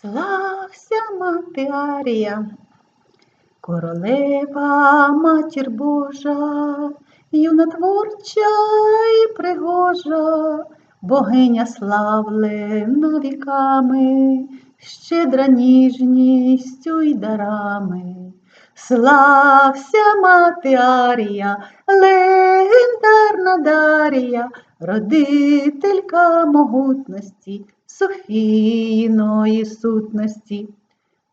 Слався мати Арія, королева матір Божа, юна творча і пригожа, богиня славлена віками, щедра ніжністю й дарами. Слався мати Арія, легендарна Дарія, родителька могутності, Софійної сутності.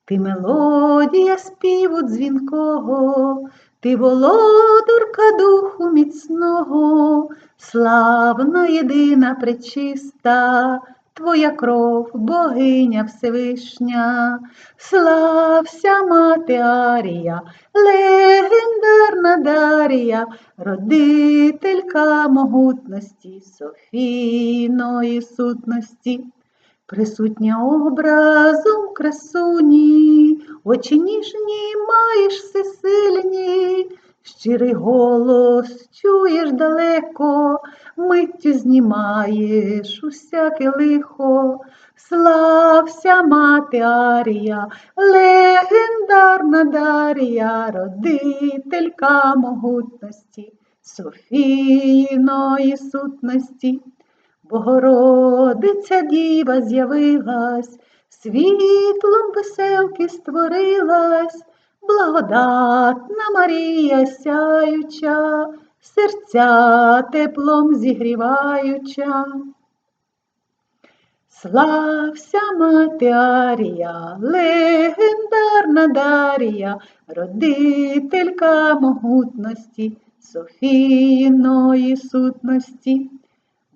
Ти мелодія співу дзвінкого, ти володарка духу міцного, славна єдина пречиста, твоя кров, богиня Всевишня, слався мати Арія, легендарна Дарія, родителька могутності, Софійної сутності. Присутня образом красуні, очі ніжні маєш всесильні, щирий голос чуєш далеко, миттю знімаєш усяке лихо. Слався мати Арія, легендарна Дарія, родителька могутності, Софійної сутності. Богородиця діва з'явилась, світлом веселки створилась, благодатна Марія сяюча, серця теплом зігріваюча. Слався мати Арія, легендарна Дарія, родителька могутності, Софійної сутності.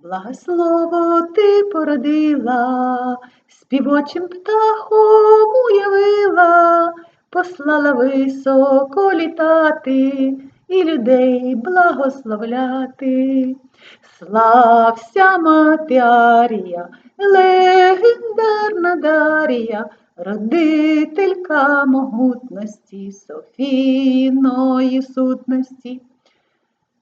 Благослово ти породила, співочим птахом уявила, послала високо літати і людей благословляти. Слався мати Арія, легендарна Дарія, родителька могутності, Софійної сутності.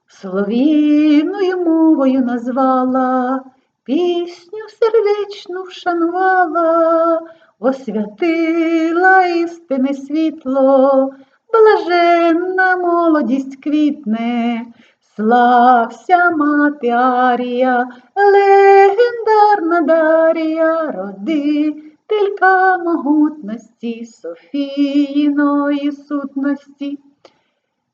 Солов'їною мовою назвала, пісню сердечну вшанувала, освятила істине світло, блаженна молодість квітне, слався мати Арія, легендарна Дарія, родителька могутності, Софійної сутності.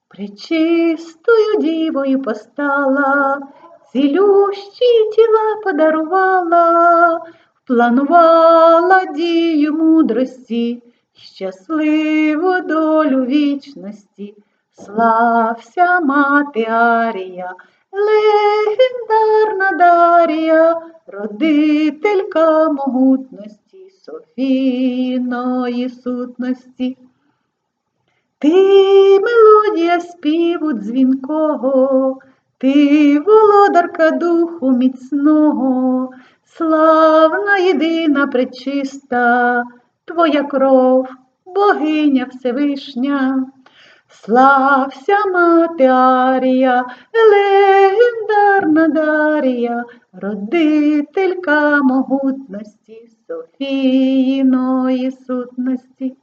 Пречистою дівою постала, цілющі тіла подарувала, впланувала дію мудрості, щасливу долю вічності, слався мати Арія, легендарна Дарія, родителька могутності, Софійної сутності. Ти мелодія співу дзвінкого, ти володарка духу міцного, єдина пречиста, твоя кров, богиня Всевишня. Слався мати Арія, легендарна Дарія, родителька могутності, Софійної сутності.